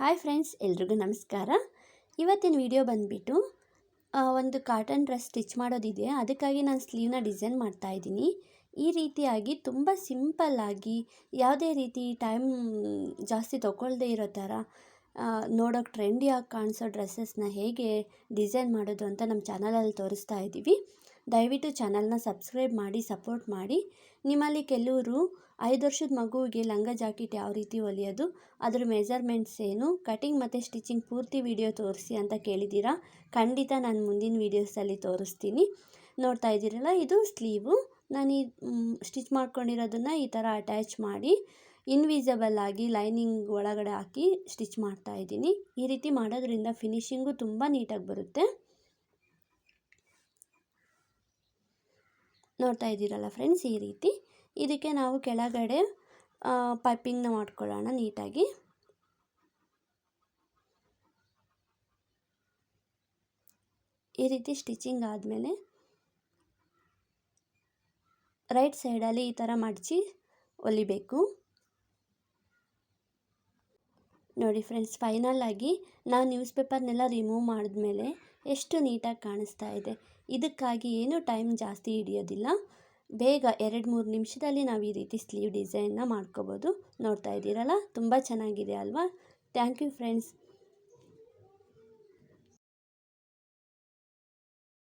Hi friends, ಎಲ್ರಿಗೂ ನಮಸ್ಕಾರ. ಇವತ್ತಿನ ವಿಡಿಯೋ ಬಂದುಬಿಟ್ಟು ಒಂದು ಕಾಟನ್ ಡ್ರೆಸ್ ಸ್ಟಿಚ್ ಮಾಡೋದಿದೆ. ಅದಕ್ಕಾಗಿ ನಾನು ಸ್ಲೀವ್ನ ಡಿಸೈನ್ ಮಾಡ್ತಾ ಇದ್ದೀನಿ. ಈ ರೀತಿಯಾಗಿ ತುಂಬ ಸಿಂಪಲ್ಲಾಗಿ ಯಾವುದೇ ರೀತಿ ಟೈಮ್ ಜಾಸ್ತಿ ತೊಗೊಳ್ದೇ ಇರೋ ಥರ ನೋಡೋಕೆ ಟ್ರೆಂಡಿಯಾಗಿ ಕಾಣಿಸೋ ಡ್ರೆಸ್ಸಸ್ನ ಹೇಗೆ ಡಿಸೈನ್ ಮಾಡೋದು ಅಂತ ನಮ್ಮ ಚಾನಲಲ್ಲಿ ತೋರಿಸ್ತಾ ಇದ್ದೀವಿ ದಯವಿಟ್ಟು ಚಾನಲ್ನ ಸಬ್ಸ್ಕ್ರೈಬ್ ಮಾಡಿ, ಸಪೋರ್ಟ್ ಮಾಡಿ. ನಿಮ್ಮಲ್ಲಿ ಕೆಲವರು ಐದು ವರ್ಷದ ಮಗುವಿಗೆ ಲಂಗ ಜಾಕೆಟ್ ಯಾವ ರೀತಿ ಹೊಲಿಯೋದು, ಅದ್ರ ಮೆಜರ್ಮೆಂಟ್ಸ್ ಏನು, ಕಟಿಂಗ್ ಮತ್ತು ಸ್ಟಿಚಿಂಗ್ ಪೂರ್ತಿ ವಿಡಿಯೋ ತೋರಿಸಿ ಅಂತ ಕೇಳಿದ್ದೀರಾ, ಖಂಡಿತ ನಾನು ಮುಂದಿನ ವೀಡಿಯೋಸಲ್ಲಿ ತೋರಿಸ್ತೀನಿ. ನೋಡ್ತಾ ಇದ್ದೀರಲ್ಲ, ಇದು ಸ್ಲೀವು. ನಾನು ಈ ಸ್ಟಿಚ್ ಮಾಡ್ಕೊಂಡಿರೋದನ್ನು ಈ ಥರ ಅಟ್ಯಾಚ್ ಮಾಡಿ, ಇನ್ವಿಸಿಬಲ್ ಆಗಿ ಲೈನಿಂಗ್ ಒಳಗಡೆ ಹಾಕಿ ಸ್ಟಿಚ್ ಮಾಡ್ತಾ ಇದ್ದೀನಿ. ಈ ರೀತಿ ಮಾಡೋದ್ರಿಂದ ಫಿನಿಷಿಂಗು ತುಂಬ ನೀಟಾಗಿ ಬರುತ್ತೆ. ನೋಡ್ತಾ ಇದ್ದೀರಲ್ಲ ಫ್ರೆಂಡ್ಸ್ ಈ ರೀತಿ. ಇದಕ್ಕೆ ನಾವು ಕೆಳಗಡೆ ಪೈಪಿಂಗ್ನ ಮಾಡ್ಕೊಳ್ಳೋಣ ನೀಟಾಗಿ. ಈ ರೀತಿ ಸ್ಟಿಚಿಂಗ್ ಆದಮೇಲೆ ರೈಟ್ ಸೈಡಲ್ಲಿ ಈ ಥರ ಮಡಚಿ ಹೊಲಿಬೇಕು ನೋಡಿ ಫ್ರೆಂಡ್ಸ್ ಫೈನಲ್ ಆಗಿ ನಾವು ನ್ಯೂಸ್ ಪೇಪರ್ನೆಲ್ಲ ರಿಮೂವ್ ಮಾಡಿದ್ಮೇಲೆ ಎಷ್ಟು ನೀಟಾಗಿ ಕಾಣಿಸ್ತಾ ಇದೆ. ಇದಕ್ಕಾಗಿ ಏನು ಟೈಮ್ ಜಾಸ್ತಿ ಹಿಡಿಯೋದಿಲ್ಲ. ಬೇಗ ಎರಡು ಮೂರು ನಿಮಿಷದಲ್ಲಿ ನಾವು ಈ ರೀತಿ ಸ್ಲೀವ್ ಡಿಸೈನ್ನ ಮಾಡ್ಕೋಬೋದು. ನೋಡ್ತಾ ಇದ್ದೀರಲ್ಲ? ತುಂಬ ಚೆನ್ನಾಗಿದೆ ಅಲ್ವಾ? Thank you friends.